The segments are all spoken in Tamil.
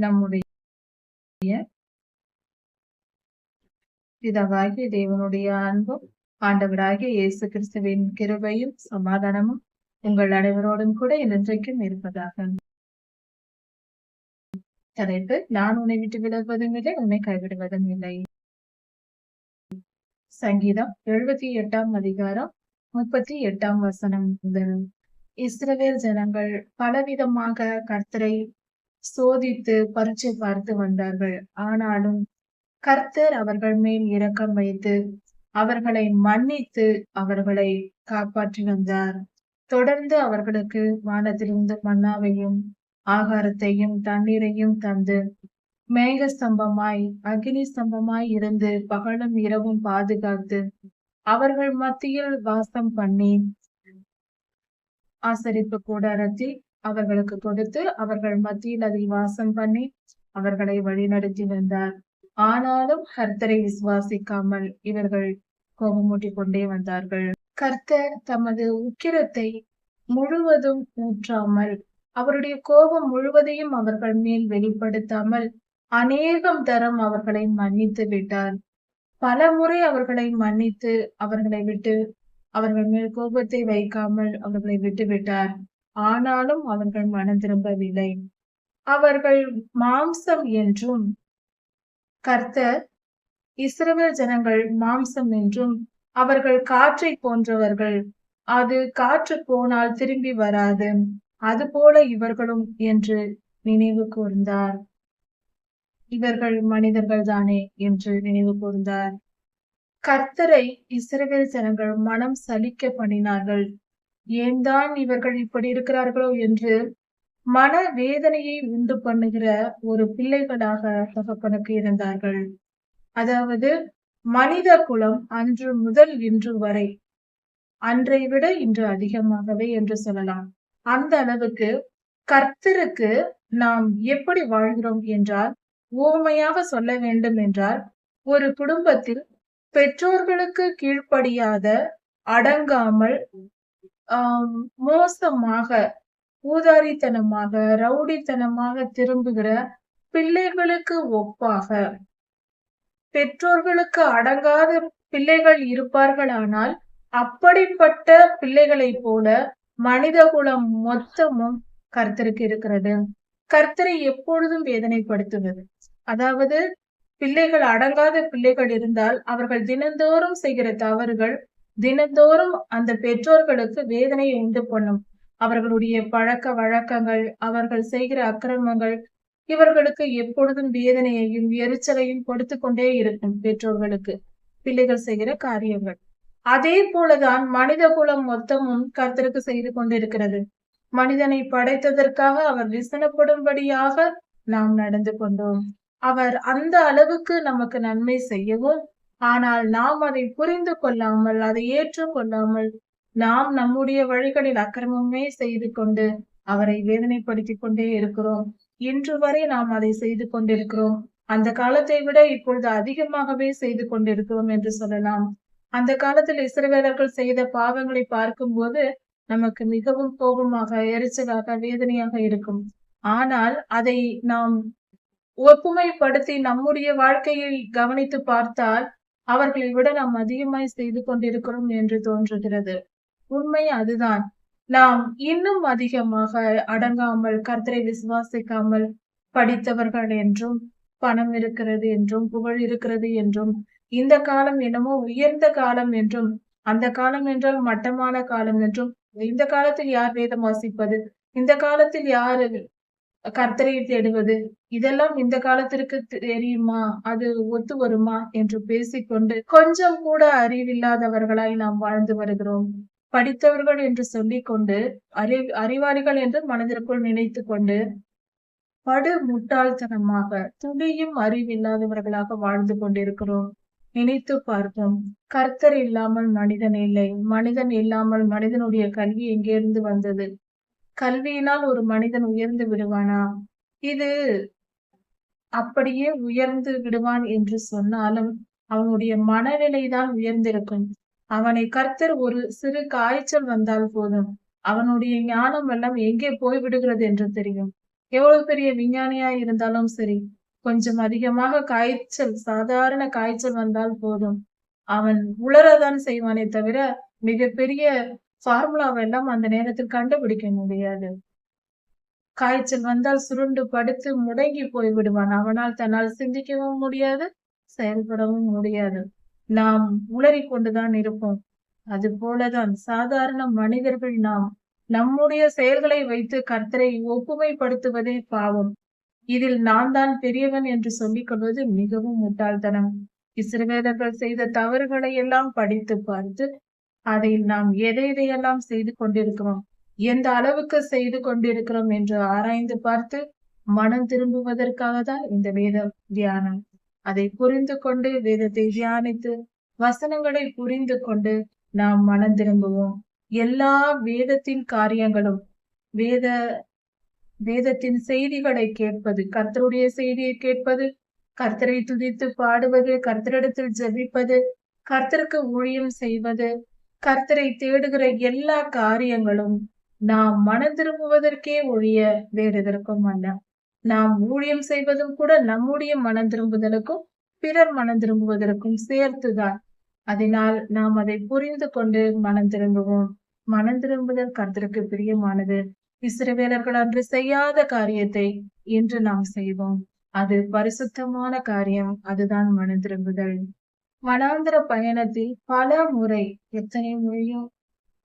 நம்முடைய பிதாவாகிய தேவனுடைய அன்பும் ஆண்டவராகிய இயேசு கிறிஸ்துவின் கிருபையும் சமாதானமும் உங்கள் அனைவரோடும் கூட இன்றைக்கும் இருப்பதாக. தலைப்பு நான் உன்னை விட்டு விலகுவதும் இல்லை உன்னை கைவிடுவதும் இல்லை. சங்கீதம் எழுபத்தி எட்டாம் அதிகாரம் முப்பத்தி எட்டாம் வசனம் முதல். இஸ்ரவேல் ஜனங்கள் பலவிதமாக கர்த்தரை சோதித்து பரீட்சை பார்த்து வந்தார்கள். ஆனாலும் கர்த்தர் அவர்கள் மேல் இரக்கம் வைத்து அவர்களை மன்னித்து அவர்களை காப்பாற்றி வந்தார். தொடர்ந்து அவர்களுக்கு வானத்திலிருந்து மன்னாவையும் ஆகாரத்தையும் தண்ணீரையும் தந்து மேக ஸ்தம்பமாய் அக்னி ஸ்தம்பமாய் இருந்து பகலும் இரவும் பாதுகாத்து அவர்கள் மத்தியில் வாசம் பண்ணி ஆசரிப்பு கூடாரத்தில் அவர்களுக்கு கொடுத்து அவர்கள் மத்தியில் அதில் வாசம் பண்ணி அவர்களை வழிநடத்தி வந்தார். ஆனாலும் கர்த்தரை விசுவாசிக்காமல் இவர்கள் கோபமூட்டிக் கொண்டே வந்தார்கள். கர்த்தர் தமது உக்கிரத்தை முழுவதும் ஊற்றாமல் அவருடைய கோபம் முழுவதையும் அவர்கள் மேல் வெளிப்படுத்தாமல் அநேகம் தரம் அவர்களை மன்னித்து விட்டார். பல முறை அவர்களை மன்னித்து அவர்களை விட்டு அவர்கள் மேல் கோபத்தை வைக்காமல் அவர்களை விட்டு விட்டார். ஆனாலும் அவர்கள் மனம் திரும்பவில்லை. அவர்கள் மாம்சம் என்றும் கர்த்தர் இஸ்ரவேல் ஜனங்கள் மாம்சம் என்றும் அவர்கள் காற்றை போன்றவர்கள் அது காற்று போனால் திரும்பி வராது அதுபோல இவர்களும் என்று நினைவு கூர்ந்தார். இவர்கள் மனிதர்கள் தானே என்று நினைவு கூர்ந்தார். கர்த்தரை இஸ்ரவேல் ஜனங்கள் மனம் சலிக்க பண்ணினார்கள். ஏன் தான் இவர்கள் இப்படி இருக்கிறார்களோ என்று மன வேதனையை உண்டு பண்ணுகிற ஒரு பிள்ளைகளாக தகப்பனுக்கு இருந்தார்கள். அதாவது மனித குலம் அன்று முதல் இன்று வரை அன்றை விட இன்று அதிகமாகவே என்று சொல்லலாம். அந்த அளவுக்கு கர்த்தருக்கு நாம் எப்படி வாழ்கிறோம் என்றால் ஓமையாக சொல்ல வேண்டும் என்றால் ஒரு குடும்பத்தில் பெற்றோர்களுக்கு கீழ்ப்படியாத அடங்காமல் மோசமாக ஊதாரித்தனமாக ரவுடித்தனமாக திரும்புகிற பிள்ளைகளுக்கு ஒப்பாக. பெற்றோர்களுக்கு அடங்காத பிள்ளைகள் இருப்பார்களானால் அப்படிப்பட்ட பிள்ளைகளைப் போல மனித குலம் மொத்தமும் கர்த்தருக்கு இருக்கிறது. கர்த்தரை எப்பொழுதும் வேதனைப்படுத்துவது. அதாவது பிள்ளைகள் அடங்காத பிள்ளைகள் இருந்தால் அவர்கள் தினந்தோறும் செய்கிற தவறுகள் தினந்தோறும் அந்த பெற்றோர்களுக்கு வேதனையை உண்டு பண்ணும். அவர்களுடைய பழக்க வழக்கங்கள் அவர்கள் செய்கிற அக்கிரமங்கள் இவர்களுக்கு எப்பொழுதும் வேதனையையும் எரிச்சலையும் கொடுத்து கொண்டே இருக்கும் பெற்றோர்களுக்கு பிள்ளைகள் செய்கிற காரியங்கள். அதே போலதான் மனித குலம் மொத்தமும் கர்த்தருக்கு செய்து கொண்டிருக்கிறது. மனிதனை படைத்ததற்காக அவர் விசனப்படும்படியாக நாம் நடந்து கொண்டோம். அவர் அந்த அளவுக்கு நமக்கு நன்மை செய்யவும் ஆனால் நாம் அதை புரிந்து கொள்ளாமல் அதை ஏற்றுக்கொள்ளாமல் நாம் நம்முடைய வழிகளில் அக்கிரமமே செய்து கொண்டு அவரை வேதனைப்படுத்திக் கொண்டே இருக்கிறோம். இன்று வரை நாம் அதை செய்து கொண்டிருக்கிறோம். அந்த காலத்தை விட இப்பொழுது அதிகமாகவே செய்து கொண்டிருக்கிறோம் என்று சொல்லலாம். அந்த காலத்தில் இஸ்ரவேலர்கள் செய்த பாவங்களை பார்க்கும்போது நமக்கு மிகவும் கோபமாக எரிச்சலாக வேதனையாக இருக்கும். ஆனால் அதை நாம் ஒப்புமைப்படுத்தி நம்முடைய வாழ்க்கையை கவனித்து பார்த்தால் அவர்களை விட நாம் அதிகமாய் செய்து கொண்டிருக்கிறோம் என்று தோன்றுகிறது. உண்மை அதுதான். நாம் இன்னும் அதிகமாக அடங்காமல் கர்த்தரை விசுவாசிக்காமல் படித்தவர்கள் என்றும் பணம் இருக்கிறது என்றும் புகழ் இருக்கிறது என்றும் இந்த காலம் என்னமோ உயர்ந்த காலம் என்றும் அந்த காலம் என்றால் மட்டமான காலம் என்றும் இந்த காலத்தில் யார் வேதம் வாசிப்பது? இந்த காலத்தில் யார் கர்த்தரை தேடுவது. இதெல்லாம் இந்த காலத்திற்கு தெரியுமா? அது ஒத்து வருமா? என்று பேசிக்கொண்டு கொஞ்சம் கூட அறிவில்லாதவர்களாய் நாம் வாழ்ந்து வருகிறோம். படித்தவர்கள் என்று சொல்லிக் கொண்டு அறி அறிவாளிகள் என்று மனதிற்குள் நினைத்து கொண்டு படு முட்டாள்தனமாக துளியும் அறிவில்லாதவர்களாக வாழ்ந்து கொண்டிருக்கிறோம். நினைத்து பார்ப்போம். கர்த்தர் இல்லாமல் மனிதன் இல்லை. மனிதன் இல்லாமல் மனிதனுடைய கல்வி எங்கிருந்து வந்தது? கல்வியினால் ஒரு மனிதன் உயர்ந்து விடுவானா? இது அப்படியே உயர்ந்து விடுவான் என்று சொன்னாலும் அவனுடைய மனநிலைதான் உயர்ந்திருக்கும். அவனை கர்த்தர் ஒரு சிறு காய்ச்சல் வந்தால் போதும். அவனுடைய ஞானம் எல்லாம் எங்கே போய் விடுகிறது என்று தெரியும். எவ்வளவு பெரிய விஞ்ஞானியா இருந்தாலும் சரி கொஞ்சம் அதிகமாக காய்ச்சல் சாதாரண காய்ச்சல் வந்தால் போதும். அவன் உளரதான் செய்வானே தவிர மிகப்பெரிய ஃபார்முலாவை எல்லாம் அந்த நேரத்தில் கண்டுபிடிக்க முடியாது. காய்ச்சல் வந்தால் சுருண்டு படுத்து முடங்கி போய் விடுவான். அவனால் தன்னால் சிந்திக்கவும் முடியாது செயல்படவும் முடியாது. நாம் உளறி கொண்டுதான் இருப்போம். அது போலதான் சாதாரண மனிதர்கள் நாம் நம்முடைய செயல்களை வைத்து கர்த்தரை ஒப்புமைப்படுத்துவதே பாவம். இதில் நான் தான் பெரியவன் என்று சொல்லிக் கொள்வது மிகவும் முட்டாள்தனம். இஸ்ரவேலர்கள் செய்த தவறுகளை எல்லாம் படித்து பார்த்து அதில் நாம் எதை எதையெல்லாம் செய்து கொண்டிருக்கிறோம்? எந்த அளவுக்கு செய்து கொண்டிருக்கிறோம் என்று ஆராய்ந்து பார்த்து மனம் திரும்புவதற்காக தான் இந்த வேத தியானம். அதை புரிந்து கொண்டு வேதத்தை தியானித்து வசனங்களை புரிந்து கொண்டு நாம் மனம் திரும்புவோம். எல்லா வேதத்தின் காரியங்களும் வேத வேதத்தின் செய்திகளை கேட்பது கர்த்தருடைய செய்தியை கேட்பது கர்த்தரை துதித்து பாடுவது கர்த்தரிடத்தில் ஜெபிப்பது கர்த்தருக்கு ஊழியம் செய்வது கர்த்தரை தேடுகிற எல்லா காரியங்களும் நாம் மனம் திரும்புவதற்கே ஒழிய வேறெதற்கும் அல்ல. நாம் ஊழியம் செய்வதும் கூட நம்முடைய மனம் திரும்புதலுக்கும் பிறர் மனம் திரும்புவதற்கும் சேர்த்துதான். அதனால் நாம் அதை புரிந்து கொண்டு மனம் திரும்புவோம். மனம் திரும்புதல் கர்த்தருக்கு பிரியமானது. இஸ்ரவேலர்கள் அன்று செய்யாத காரியத்தை இன்று நாம் செய்வோம். அது பரிசுத்தமான காரியம். அதுதான் மனம் திரும்புதல். மனாந்திர பயணத்தில் பல முறை எத்தனை முறையும்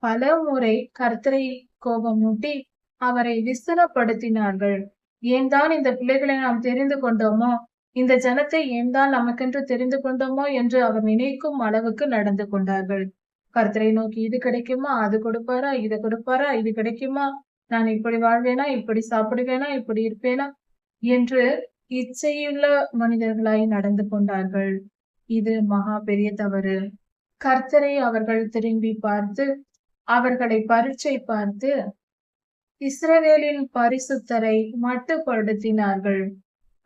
பல முறை கர்த்தரை கோபமூட்டி அவரை விசனப்படுத்தினார்கள் ஏன் தான் இந்த பிள்ளைகளை நாம் தெரிந்து கொண்டோமோ இந்த ஜனத்தை ஏன் தான் நமக்கென்று தெரிந்து கொண்டோமோ என்று அவர் நினைக்கும் அளவுக்கு நடந்து கொண்டார்கள். கர்த்தரை நோக்கி இது கிடைக்குமா? அது கொடுப்பாரா? இது கொடுப்பாரா? இது கிடைக்குமா? நான் இப்படி வாழ்வேனா? இப்படி சாப்பிடுவேனா? இப்படி இருப்பேனா? என்று இச்சையுள்ள மனிதர்களாய் நடந்து கொண்டார்கள். இது மகா பெரிய தவறு. கர்த்தரை அவர்கள் திரும்பி பார்த்து அவர்களை பரீட்சை பார்த்து இஸ்ரவேலின் பரிசுத்தரை மட்டுப்படுத்தினார்கள்.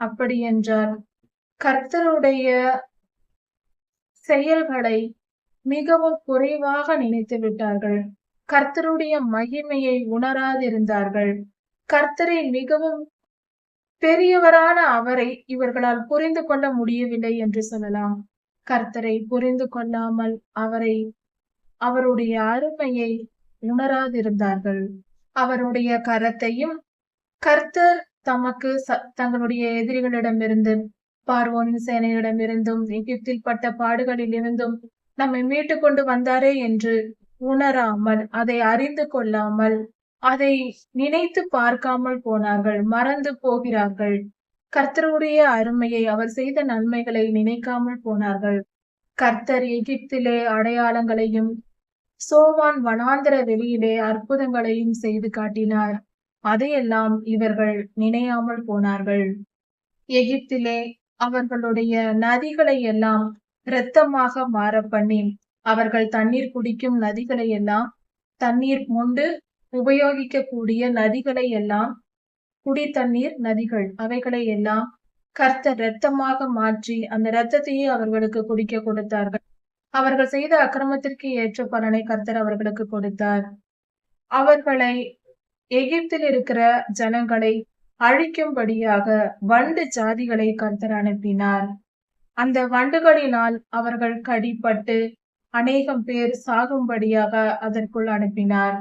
அப்படி என்றால் கர்த்தருடைய செயல்களை மிகவும் குறைவாக நினைத்து விட்டார்கள். கர்த்தருடைய மகிமையை உணராதிருந்தார்கள். கர்த்தரை மிகவும் பெரியவரான அவரை இவர்களால் புரிந்து கொள்ள முடியவில்லை என்று சொல்லலாம். கர்த்தரை புரிந்து கொள்ளாமல் அவரை அவருடைய அருமையை உணராதிருந்தார்கள். அவருடைய கரத்தையும் கர்த்தர் தமக்கு தங்களுடைய எதிரிகளிடமிருந்து பார்வோனின் சேனையிடமிருந்தும் எகிப்தில் பட்ட பாடுகளில் இருந்தும் நம்மை மீட்டு கொண்டு வந்தாரே என்று உணராமல் அதை அறிந்து கொள்ளாமல் அதை நினைத்து பார்க்காமல் போனார்கள் மறந்து போகிறார்கள். கர்த்தருடைய அருமையை அவர் செய்த நன்மைகளை நினைக்காமல் போனார்கள். கர்த்தர் எகிப்திலே அடையாளங்களையும் சோவான் வனாந்திர வெளியிலே அற்புதங்களையும் செய்து காட்டினார். அதையெல்லாம் இவர்கள் நினையாமல் போனார்கள். எகிப்திலே அவர்களுடைய நதிகளை எல்லாம் இரத்தமாக மாற பண்ணி அவர்கள் தண்ணீர் குடிக்கும் நதிகளை எல்லாம் தண்ணீர் கொண்டு உபயோகிக்கக்கூடிய நதிகளை எல்லாம் குடி தண்ணீர் நதிகள். அவைகளை எல்லாம் கர்த்தர் இரத்தமாக மாற்றி அந்த இரத்தத்தையே அவர்களுக்கு குடிக்க கொடுத்தார்கள். அவர்கள் செய்த அக்கிரமத்திற்கு ஏற்ற பலனை கர்த்தர் அவர்களுக்கு கொடுத்தார். அவர்களை எகிப்தில் இருக்கிற ஜனங்களை அழிக்கும்படியாக வண்டு ஜாதிகளை கர்த்தர் அனுப்பினார். அந்த வண்டுகளினால் அவர்கள் கடிப்பட்டு அநேகம் பேர் சாகும்படியாக அதற்குள் அனுப்பினார்.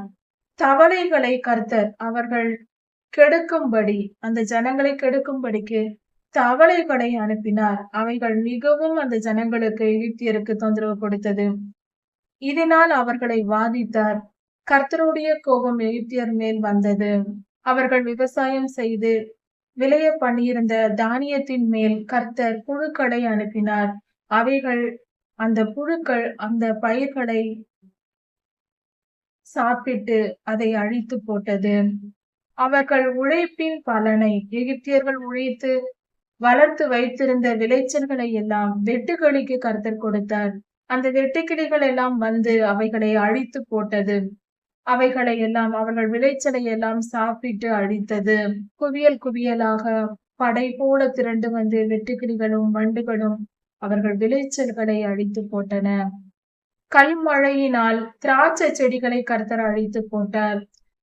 தவளைகளை கர்த்தர் அவர்கள் கெடுக்கும்படி அந்த ஜனங்களை கெடுக்கும்படிக்கு தவளைகளை அனுப்பினார். அவைகள் மிகவும் அந்த ஜனங்களுக்கு எகிப்தியருக்கு தொந்தரவு கொடுத்தது. இதனால் அவர்களை வாதித்தார். கர்த்தருடைய கோபம் எகிப்தியர் மேல் வந்தது. அவர்கள் விவசாயம் செய்து விளைய பண்ணியிருந்த தானியத்தின் மேல் கர்த்தர் புழுக்களை அனுப்பினார். அவைகள் அந்த புழுக்கள் அந்த பயிர்களை சாப்பிட்டு அதை அழித்து போட்டது. அவர்கள் உழைப்பின் பலனை எகிப்தியர்கள் உழைத்து வளர்த்து வைத்திருந்த விளைச்சல்களை எல்லாம் வெட்டுக்கிளிக்கு கருத்தர் கொடுத்தார். அந்த வெட்டுக்கிளிகள் எல்லாம் வந்து அவைகளை அழித்து போட்டது. அவைகளை எல்லாம் அவர்கள் விளைச்சலை எல்லாம் சாப்பிட்டு அழித்தது. குவியல் குவியலாக படை போல திரண்டு வந்து வெட்டுக்கிளிகளும் வண்டுகளும் அவர்கள் விளைச்சல்களை அழித்து போட்டன. கல்மழையினால் திராட்சை செடிகளை கர்த்தர் அழித்து போட்டார்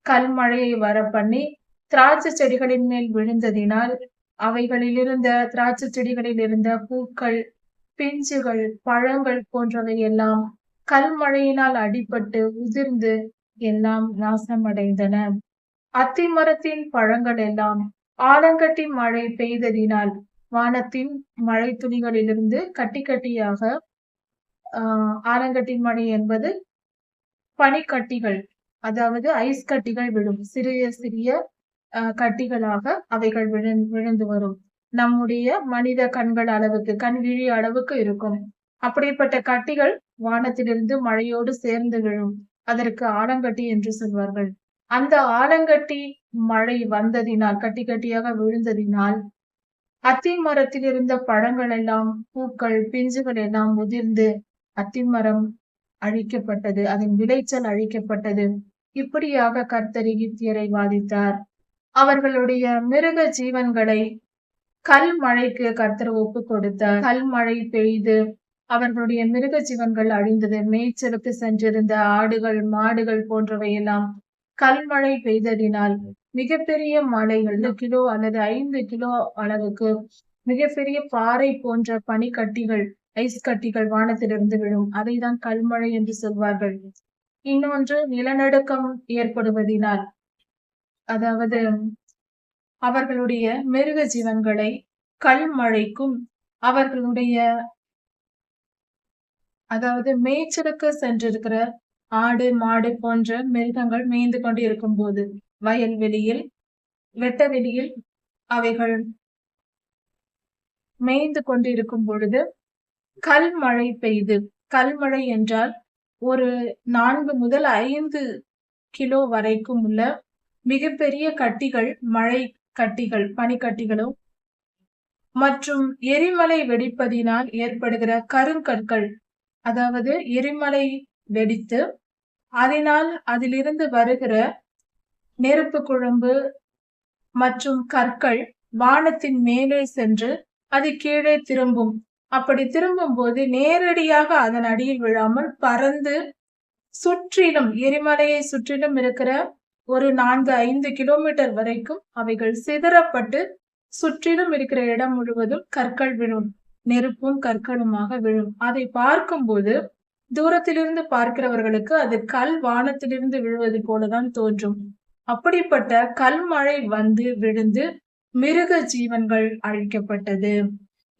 கல்மழையை வர பண்ணி திராட்சை செடிகளின் மேல் விழுந்ததினால் அவைகளில் இருந்த திராட்சை செடிகளில் இருந்த பூக்கள் பிஞ்சுகள் பழங்கள் போன்றவை எல்லாம் கல்மழையினால் அடிபட்டு உதிர்ந்து எல்லாம் நாசமடைந்தன. அத்திமரத்தின் பழங்கள் எல்லாம் ஆலங்கட்டி மழை பெய்ததினால் வானத்தின் மழை துளிகளிலிருந்து கட்டி கட்டியாக ஆலங்கட்டி மணி என்பது பனிக்கட்டிகள் அதாவது ஐஸ் கட்டிகள் விழும் சிறிய சிறிய கட்டிகளாக அவைகள் விழு விழுந்து வரும். நம்முடைய மனித கண்கள் அளவுக்கு கண் விழி அளவுக்கு இருக்கும். அப்படிப்பட்ட கட்டிகள் வானத்திலிருந்து மழையோடு சேர்ந்து விழும். அதற்கு ஆலங்கட்டி என்று சொல்வார்கள். அந்த ஆலங்கட்டி மழை வந்ததினால் கட்டி கட்டியாக விழுந்ததினால் அத்தி மரத்தில் இருந்த பழங்கள் எல்லாம் பூக்கள் பிஞ்சுகள் எல்லாம் உதிர்ந்து அத்திமரம் அழிக்கப்பட்டது அதன் விளைச்சல் அழிக்கப்பட்டது. இப்படியாக கர்த்தர் எகிப்தியரை வாதித்தார். அவர்களுடைய மிருக ஜீவன்களை கல் மழைக்கு கர்த்தர் ஒப்பு கொடுத்தார். கல் மழை பெய்து அவர்களுடைய மிருக ஜீவன்கள் அழிந்தது. மேய்ச்சலுக்கு சென்றிருந்த ஆடுகள் மாடுகள் போன்றவையெல்லாம் கல்மழை பெய்ததினால் மிகப்பெரிய மலைகள் கிலோ அல்லது ஐந்து கிலோ அளவுக்கு மிகப்பெரிய பாறை போன்ற பனிக்கட்டிகள் ஐஸ் கட்டிகள் வானத்திலிருந்து விழும். அதை தான் கல்மழை என்று சொல்வார்கள். இன்னொன்று நிலநடுக்கம் ஏற்படுவதினால். அதாவது அவர்களுடைய மிருக ஜீவன்களை கல்மழைக்கும் அவர்களுடைய அதாவது மேய்ச்சலுக்கு சென்றிருக்கிற ஆடு மாடு போன்ற மிருகங்கள் மேய்ந்து கொண்டு இருக்கும் போது வயல்வெளியில் வெட்ட வெளியில் அவைகள் மேய்ந்து கொண்டு இருக்கும் பொழுது கல்மழை பெய்து. கல்மழை என்றால் ஒரு நான்கு முதல் ஐந்து கிலோ வரைக்கும் உள்ள மிகப்பெரிய கட்டிகள் மழை கட்டிகள் பனிக்கட்டிகளும் மற்றும் எரிமலை வெடிப்பதினால் ஏற்படுகிற கருங்கற்கள் அதாவது எரிமலை வெடித்து அதனால் அதிலிருந்து வருகிற நெருப்பு குழம்பு மற்றும் கற்கள் வானத்தின் மேலே சென்று அது கீழே திரும்பும். அப்படி திரும்பும் போது நேரடியாக அதன் அடியில் விழாமல் பறந்து சுற்றிலும் எரிமலையை சுற்றிலும் இருக்கிற ஒரு நான்கு ஐந்து கிலோமீட்டர் வரைக்கும் அவைகள் சிதறப்பட்டு சுற்றிலும் இருக்கிற இடம் முழுவதும் கற்கள் விழும். நெருப்பும் கற்களுமாக விழும். அதை பார்க்கும்போது தூரத்திலிருந்து பார்க்கிறவர்களுக்கு அது கல் வானத்திலிருந்து விழுவது போலதான் தோன்றும். அப்படிப்பட்ட கல்மழை வந்து விழுந்து மிருக ஜீவன்கள் அழிக்கப்பட்டது.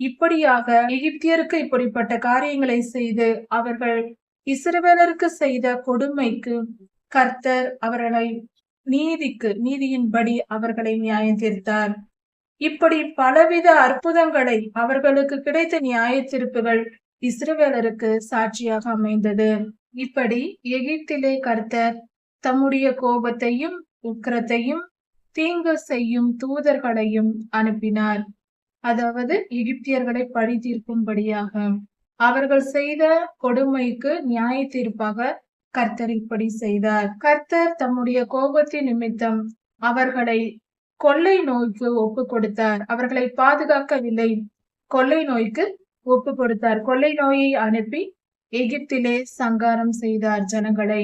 இப்படியாக எகிப்தியருக்கு இப்படிப்பட்ட காரியங்களை செய்து அவர்கள் இஸ்ரவேலருக்கு செய்த கொடுமைக்கு கர்த்தர் அவர்களை நீதிக்கு நீதியின்படி அவர்களை நியாயம் தீர்த்தார். இப்படி பலவித அற்புதங்களை அவர்களுக்கு கிடைத்த நியாய தீர்ப்புகள் இஸ்ரவேலருக்கு சாட்சியாக அமைந்தது. இப்படி எகிப்திலே கர்த்தர் தம்முடைய கோபத்தையும் உக்கிரத்தையும் தீங்கு செய்யும் தூதர்களையும் அனுப்பினார். அதாவது எகிப்தியர்களை பழி தீர்க்கும்படியாக. அவர்கள் செய்த கொடுமைக்கு நியாய தீர்ப்பாக கர்த்தர் இப்படி செய்தார். கர்த்தர் தம்முடைய கோபத்தின் நிமித்தம் அவர்களை கொள்ளை நோய்க்கு ஒப்பு கொடுத்தார். அவர்களை பாதுகாக்கவில்லை. கொள்ளை நோய்க்கு ஒப்பு கொடுத்தார். கொள்ளை நோயை அனுப்பி எகிப்திலே சங்காரம் செய்தார் ஜனங்களை.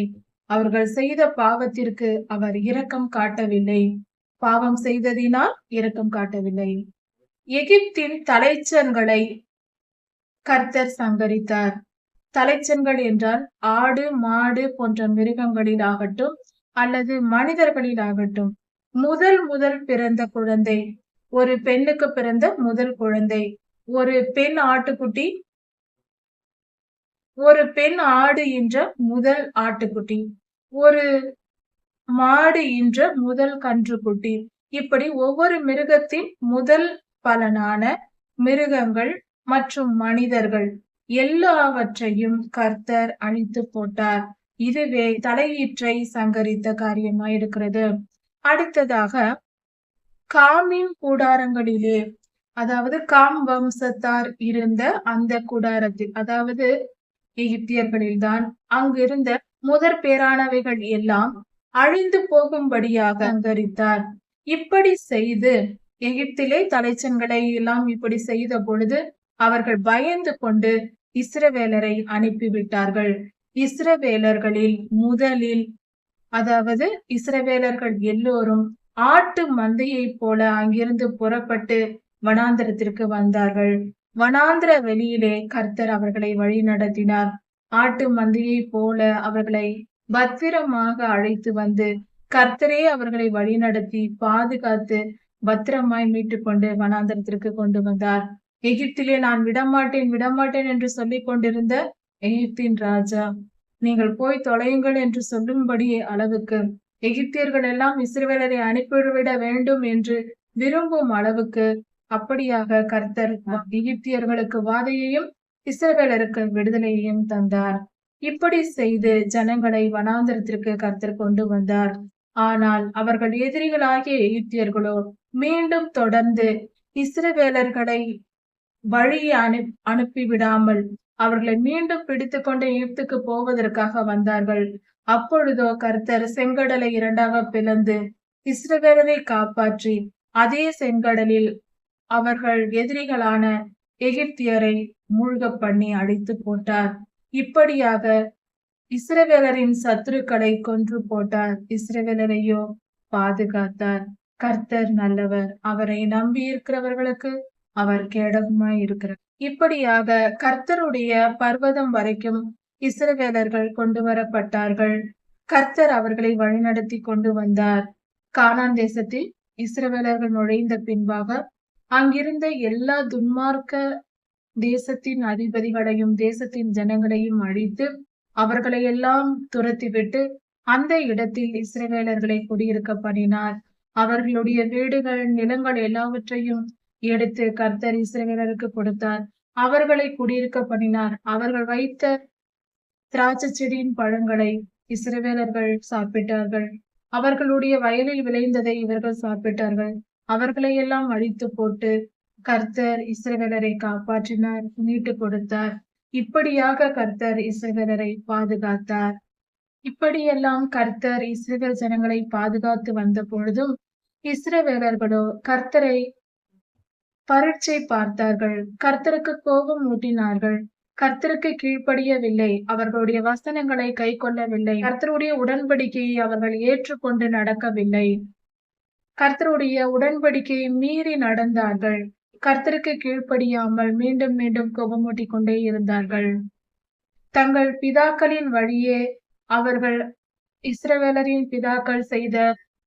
அவர்கள் செய்த பாவத்திற்கு அவர் இரக்கம் காட்டவில்லை. பாவம் செய்ததினால் இரக்கம் காட்டவில்லை. எகிப்தின் தலைச்சன்களை கர்த்தர் சங்கரித்தார். தலைச்சன்கள் என்றால் ஆடு மாடு போன்ற மிருகங்களில் ஆகட்டும் அல்லது மனிதர்களில் ஆகட்டும் முதல் முதல் பிறந்த குழந்தை. ஒரு பெண்ணுக்கு பிறந்த முதல் குழந்தை. ஒரு பெண் ஆட்டுக்குட்டி. ஒரு பெண் ஆடு என்ற முதல் ஆட்டுக்குட்டி. ஒரு மாடு என்ற முதல் கன்றுக்குட்டி. இப்படி ஒவ்வொரு மிருகத்தின் முதல் பலனான மிருகங்கள் மற்றும் மனிதர்கள் எல்லாவற்றையும் கர்த்தர் அழித்து போட்டார். இதுவே தலையீற்றை சங்கரித்த காரியமாயிருக்கிறது அடுத்ததாக காமின் கூடாரங்களிலே அதாவது காம் வம்சத்தார் இருந்த அந்த கூடாரத்தில் அதாவது எகிப்தியர்களில்தான் அங்கிருந்த முதற் பேரானவைகள் எல்லாம் அழிந்து போகும்படியாக அங்கரித்தார். இப்படி செய்து எகிப்திலே தலைச்சன்களை எல்லாம் இப்படி செய்த பொழுது அவர்கள் பயந்து கொண்டு இஸ்ரவேலரை அனுப்பிவிட்டார்கள். இஸ்ரவேலர்களில் முதலில் அதாவது இஸ்ரவேலர்கள் எல்லோரும் ஆட்டு மந்தையைப் போல அங்கிருந்து புறப்பட்டு வனாந்திரத்திற்கு வந்தார்கள். வனாந்திர வெளியிலே கர்த்தர் அவர்களை வழி நடத்தினார். ஆட்டு மந்தையைப் போல அவர்களை பத்திரமாக அழைத்து வந்து கர்த்தரே அவர்களை வழிநடத்தி பாதுகாத்து பத்திரமாய் மீட்டு கொண்டு வனாந்தரத்திற்கு கொண்டு வந்தார். எகிப்திலே நான் விடமாட்டேன் விடமாட்டேன் என்று சொல்லிக் கொண்டிருந்த எகிப்தின் ராஜா நீங்கள் போய் தொலையுங்கள் என்று சொல்லும்படி அளவுக்கு எகிப்தியர்கள் எல்லாம் இஸ்ரேலரை அனுப்பிவிட வேண்டும் என்று விரும்பும் அளவுக்கு அப்படியாக கர்த்தர் எகிப்தியர்களுக்கு வாதையையும் இஸ்ரேலருக்கு விடுதலையையும் தந்தார். இப்படி செய்து ஜனங்களை வனாந்திரத்திற்கு கர்த்தர் கொண்டு வந்தார். ஆனால் அவர்கள் எதிரிகளாகிய எகிப்தியர்களோ மீண்டும் தொடர்ந்து இஸ்ரவேலர்களை வழி அனு அனுப்பிவிடாமல் அவர்களை மீண்டும் பிடித்து கொண்டு எகிப்துக்கு போவதற்காக வந்தார்கள். அப்பொழுதோ கர்த்தர் செங்கடலை இரண்டாக பிளந்து இஸ்ரவேலரை காப்பாற்றி அதே செங்கடலில் அவர்கள் எதிரிகளான எகிப்தியரை மூழ்க பண்ணி அழைத்து போட்டார். இப்படியாக இஸ்ரவேலரின் சத்துருக்களை கொன்று போட்டார். இஸ்ரவேலரையோ பாதுகாத்தார். கர்த்தர் நல்லவர். அவரை நம்பி இருக்கிறவர்களுக்கு அவர் கேடகமாய் இருக்கிறார். இப்படியாக கர்த்தருடைய பர்வதம் வரைக்கும் இஸ்ரவேலர்கள் கொண்டு வரப்பட்டார்கள். கர்த்தர் அவர்களை வழிநடத்தி கொண்டு வந்தார். கானான் தேசத்தில் இஸ்ரவேலர்கள் நுழைந்த பின்பாக அங்கிருந்த எல்லா துன்மார்க்க தேசத்தின் அதிபதிகளையும் தேசத்தின் ஜனங்களையும் அழித்து அவர்களை எல்லாம் துரத்திவிட்டு அந்த இடத்தில் இஸ்ரவேலர்களை குடியிருக்க பண்ணினார். அவர்களுடைய வீடுகள் நிலங்கள் எல்லாவற்றையும் எடுத்து கர்த்தர் இஸ்ரவேலருக்கு கொடுத்தார். அவர்களை குடியிருக்க பண்ணினார். அவர்கள் வைத்த திராட்சை செடியின் பழங்களை இஸ்ரவேலர்கள் சாப்பிட்டார்கள். அவர்களுடைய வயலில் விளைந்ததை இவர்கள் சாப்பிட்டார்கள். அவர்களை எல்லாம் அழித்து போட்டு கர்த்தர் இஸ்ரவேலரை காப்பாற்றினார் மீட்டு கொடுத்தார். இப்படியாக கர்த்தர் இஸ்ரவேலரை பாதுகாத்தார். இப்படியெல்லாம் கர்த்தர் இஸ்ரேல் ஜனங்களை பாதுகாத்து வந்த பொழுதும் இஸ்ரவேலர்களோ கர்த்தரை பரீட்சை பார்த்தார்கள். கர்த்தருக்கு கோபம் ஊட்டினார்கள். கர்த்தருக்கு கீழ்ப்படியவில்லை. அவர்களுடைய வசனங்களை கை கொள்ளவில்லை கர்த்தருடைய உடன்படிக்கையை அவர்கள் ஏற்றுக்கொண்டு நடக்கவில்லை. கர்த்தருடைய உடன்படிக்கையை மீறி நடந்தார்கள். கர்த்தருக்கு கீழ்ப்படியாமல் மீண்டும் மீண்டும் கோபமூட்டி கொண்டே இருந்தார்கள். தங்கள் பிதாக்களின் வழியே அவர்கள் இஸ்ரவேலரின் பிதாக்கள் செய்த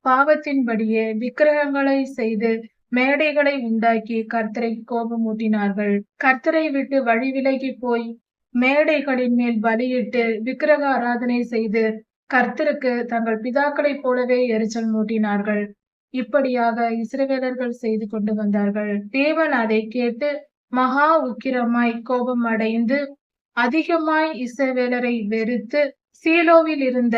பாவத்தின்படியே விக்கிரகங்களை செய்து மேடைகளை உண்டாக்கி கர்த்தரை கோபமூட்டினார்கள். கர்த்தரை விட்டு வழி விலகி போய் மேடைகளின் மேல் பலியிட்டு விக்கிரக ஆராதனை செய்து கர்த்தருக்கு தங்கள் பிதாக்களைப் போலவே எரிச்சல் மூட்டினார்கள். இப்படியாக இஸ்ரவேலர்கள் செய்து கொண்டு வந்தார்கள். தேவன் அதை கேட்டு மகா உக்கிரமாய் கோபம் அடைந்து அதிகமாய் இஸ்ரவேலரை வெறுத்து சீலோவில் இருந்த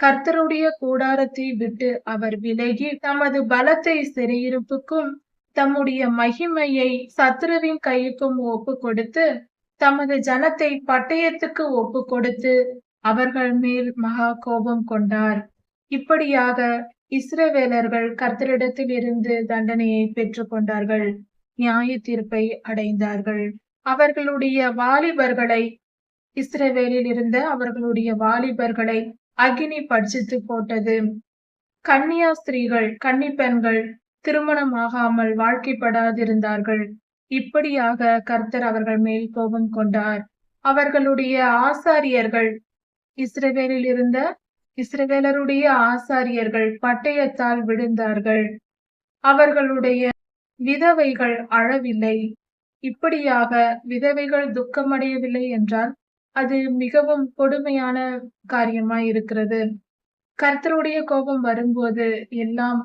கர்த்தருடைய கூடாரத்தை விட்டு அவர் விலகி தமது பலத்தை சிறையிருப்புக்கும் தம்முடைய மகிமையை சத்ருவின் கைக்கும் ஒப்பு கொடுத்து தமது ஜனத்தை பட்டயத்துக்கு ஒப்பு கொடுத்து அவர்கள் மேல் மகா கோபம் கொண்டார். இப்படியாக இஸ்ரவேலர்கள் கர்த்தரிடத்தில் இருந்து தண்டனையை பெற்றுக் கொண்டார்கள். நியாய தீர்ப்பை அடைந்தார்கள். அவர்களுடைய வாலிபர்களை இஸ்ரவேலில் இருந்த அவர்களுடைய வாலிபர்களை அக்னி பட்சித்து போட்டது. கன்னியா ஸ்திரீகள் கன்னிப்பெண்கள் திருமணமாகாமல் வாழ்க்கைப்படாதிருந்தார்கள். இப்படியாக கர்த்தர் அவர்கள் மேல் கோபம் கொண்டார். அவர்களுடைய ஆசாரியர்கள் இஸ்ரவேலில் இருந்த இஸ்ரவேலருடைய ஆசாரியர்கள் பட்டயத்தால் விழுந்தார்கள். அவர்களுடைய விதவைகள் அழவில்லை. இப்படியாக விதவைகள் துக்கமடையவில்லை என்றால் அது மிகவும் கொடுமையான காரியமாய் இருக்கிறது. கர்த்தருடைய கோபம் வரும்போது எல்லாம்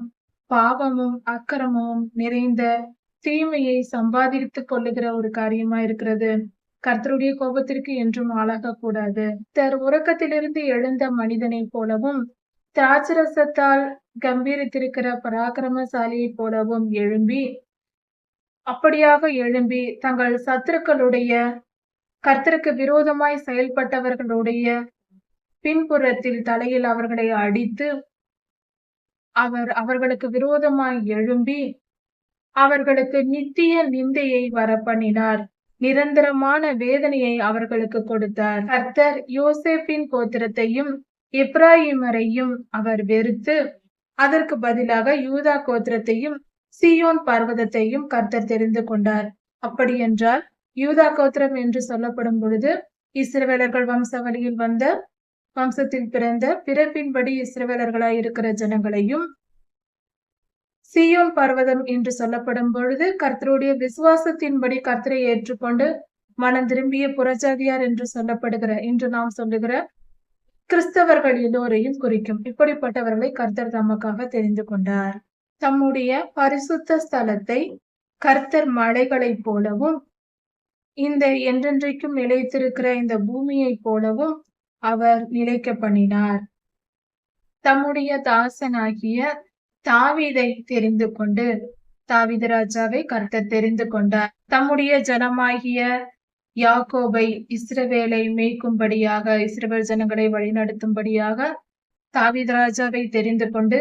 பாவமும் அக்கிரமமும் நிறைந்த தீமையை சம்பாதித்துக் கொள்ளுகிற ஒரு காரியமா இருக்கிறது. கர்த்தருடைய கோபத்திற்கு என்றும் ஆளாக கூடாது தர் உறக்கத்திலிருந்து எழுந்த மனிதனைப் போலவும் திராட்சரசத்தால் கம்பீரித்திருக்கிற பராக்கிரமசாலியை போலவும் எழும்பி அப்படியாக எழும்பி தங்கள் சத்துருக்களுடைய கர்த்தருக்கு விரோதமாய் செயல்பட்டவர்களுடைய பின்புறத்தில் தலையில் அவர்களை அடித்து அவர் அவர்களுக்கு விரோதமாய் எழும்பி அவர்களுக்கு நித்திய நிந்தையை வரப்பண்ணினார். நிரந்தரமான வேதனையை அவர்களுக்கு கொடுத்தார். கர்த்தர் யோசேப்பின் கோத்திரத்தையும் இப்ராஹிமரையும் அவர் வெறுத்து அதற்கு பதிலாக யூதா கோத்திரத்தையும் சீயோன் பர்வதத்தையும் கர்த்தர் தெரிந்து கொண்டார். அப்படியென்றால் யூதா கோத்திரம் என்று சொல்லப்படும் பொழுது இஸ்ரவேலர்கள் வம்சவழியில் வந்த வம்சத்தில் பிறந்த பிறப்பின்படி இஸ்ரவேலர்களாய் இருக்கிற ஜனங்களையும் சியோன் பர்வதம் என்று சொல்லப்படும் பொழுது கர்த்தருடைய விசுவாசத்தின்படி கர்த்தரை ஏற்றுக்கொண்டு மனம் திரும்பிய புறஜாதியார் என்று சொல்லப்படுகிற என்று நாம் சொல்லுகிற கிறிஸ்தவர்கள் எல்லோரையும் குறிக்கும். இப்படிப்பட்டவர்களை கர்த்தர் தமக்காக தெரிந்து கொண்டார். தம்முடைய பரிசுத்த ஸ்தலத்தை கர்த்தர் மலைகளைப் போலவும் இந்த என்றென்றைக்கும் நிலைத்திருக்கிற இந்த பூமியைப் போலவும் அவர் நிலைக்க பண்ணினார் தம்முடைய தாசனாகிய தாவீதை தெரிந்து கொண்டு தாவித ராஜாவை கர்த்தர் தெரிந்து கொண்டார். தம்முடைய ஜனமாகிய யாக்கோபை இஸ்ரவேலை மேய்க்கும்படியாக இஸ்ரவேல் ஜனங்களை வழிநடத்தும்படியாக தாவித ராஜாவை தெரிந்து கொண்டு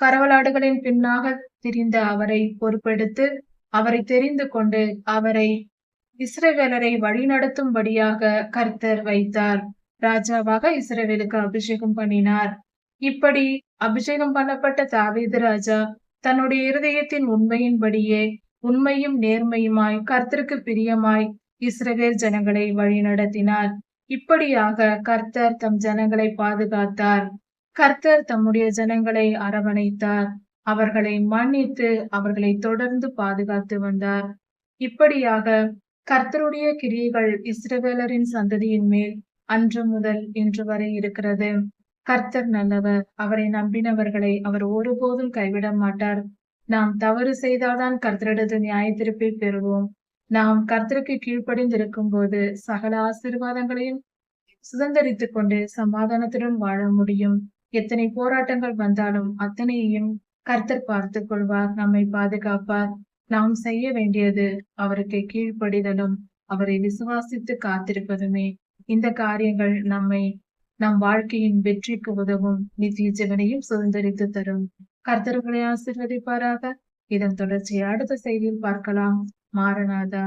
கரவலாடுகளின் பின்னாக திரிந்த அவரை பொறுப்பெடுத்து அவரை தெரிந்து கொண்டு அவரை இஸ்ரவேலரை வழிநடத்தும்படியாக கர்த்தர் வைத்தார். ராஜாவாக இஸ்ரவேலுக்கு அபிஷேகம் பண்ணினார். இப்படி அபிஷேகம் பண்ணப்பட்ட தாவீது ராஜா தன்னுடைய இருதயத்தின் உண்மையின்படியே உண்மையும் நேர்மையுமாய் கர்த்தருக்கு பிரியமாய் இஸ்ரவேல் ஜனங்களை வழிநடத்தினார். இப்படியாக கர்த்தர் தம் ஜனங்களை பாதுகாத்தார். கர்த்தர் தம்முடைய ஜனங்களை அரவணைத்தார். அவர்களை மன்னித்து அவர்களை தொடர்ந்து பாதுகாத்து வந்தார். இப்படியாக கர்த்தருடைய கிரியைகள் இஸ்ரவேலரின் சந்ததியின் மேல் அன்று முதல் இன்று வரை இருக்கிறது. கர்த்தர் நல்லவர் அவரை நம்பினவர்களை அவர் ஒருபோதும் கைவிட மாட்டார். நாம் தவறு செய்தால்தான் கர்த்தரிடத்து நியாய திருப்பி பெறுவோம். நாம் கர்த்தருக்கு கீழ்ப்படிந்திருக்கும் போது சகல ஆசீர்வாதங்களையும் சுதந்திரித்து கொண்டு சமாதானத்துடன் வாழ முடியும். எத்தனை போராட்டங்கள் வந்தாலும் அத்தனையையும் கர்த்தர் பார்த்துக் கொள்வார் நம்மை பாதுகாப்பார். நாம் செய்ய வேண்டியது அவருக்கு கீழ்ப்படிதலும் அவரை விசுவாசித்து காத்திருப்பதுமே. இந்த காரியங்கள் நம்மை நம் வாழ்க்கையின் வெற்றிக்கு உதவும் நித்திய ஜீவனையும் சுதந்திரித்து தரும். கர்த்தர்களை ஆசிர்வதிப்பாராக. இதன் தொடர்ச்சியை அடுத்த செய்தியில் பார்க்கலாம். மாரநாதா